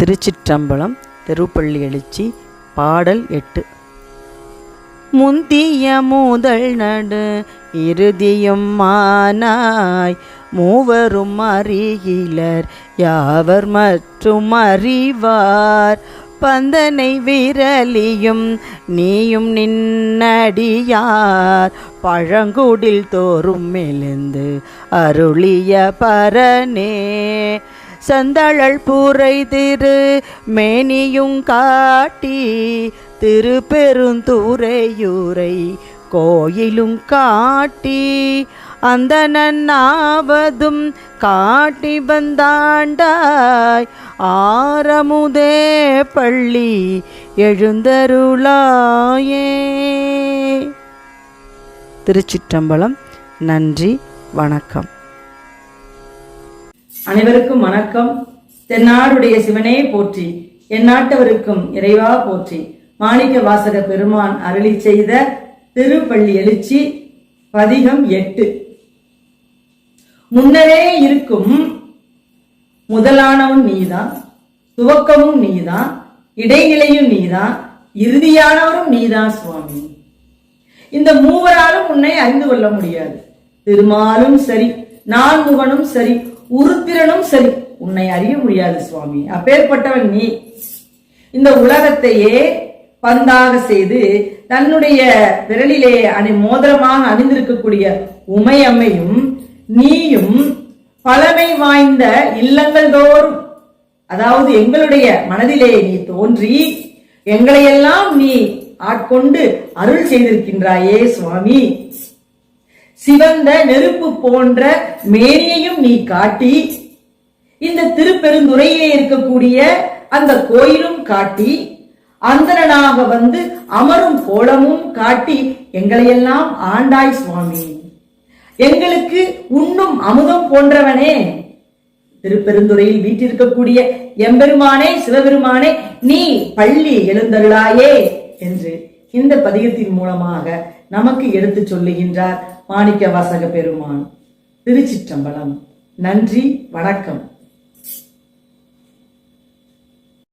திருச்சிற்றம்பலம் திருப்பள்ளி எழுச்சி பாடல் எட்டு. முந்திய முதல் நடு இறுதியும் மானாய். மூவரும் அறிகிலர் யாவர் மற்றும் அறிவார். பந்தனை விரலியும் நீயும் நின்னடியார். பழங்குடில் தோறும் மெலிந்து அருளிய பரனே. செந்தழல் பூரை திரு மேனியும் காட்டி திருப்பெருந்தூரையூரை கோயிலும் காட்டி அந்த நன்னாவதும் காட்டி வந்தாண்டாய் ஆரமுதே பள்ளி எழுந்தருளாயே. திருச்சிற்றம்பலம் நன்றி வணக்கம். அனைவருக்கும் வணக்கம். தென்னாடுடைய சிவனே போற்றி என் நாட்டவருக்கும் இறைவா போற்றி. மாணிக்க வாசக பெருமான் அருளி செய்த திருப்பள்ளி எழுச்சி பதிகம் எட்டு. முன்னரே இருக்கும் முதலானவன் நீதான் துவக்கமும் நீதான் இடைநிலையும் நீதான் இறுதியானவரும் நீதான் சுவாமி. இந்த மூவராலும் உன்னை அறிந்து கொள்ள முடியாது. திருமாலும் சரி நான்முகனும் சரி உருத்திரனும் சரி. உன்னை அறிய முடியாது சுவாமி. அப்பேற்பட்டவன் நீ. இந்த உலகத்தையே பந்தாக செய்து தன்னுடைய விரலிலே அணி மோதிரமாக அணிந்திருக்கக்கூடிய உமையம்மையும் நீயும் பழமை வாய்ந்த இல்லங்கள் தோறும் அதாவது எங்களுடைய மனதிலே நீ தோன்றி எங்களையெல்லாம் நீ ஆட்கொண்டு அருள் செய்திருக்கின்றாயே சுவாமி. சிவந்த நெருப்பு போன்ற மேனியையும் நீ காட்டி இந்த திருப்பெருந்துறையிலே இருக்கக்கூடிய அந்த கோயிலும் காட்டி அந்தரனாக வந்து அமரும் கோலமும் காட்டி எங்களையெல்லாம் ஆண்டாய் சுவாமி. எங்களுக்கு உண்ணும் அமுதம் போன்றவனே. திருப்பெருந்துறையில் வீட்டிருக்கக்கூடிய எம்பெருமானே சிவபெருமானே நீ பள்ளி எழுந்தருளாயே என்று இந்த பதிகத்தின் மூலமாக நமக்கு எடுத்துச் சொல்லுகின்றார் மாணிக்க வாசக பெருமான். திருச்சிற்றம்பலம். நன்றி வணக்கம்.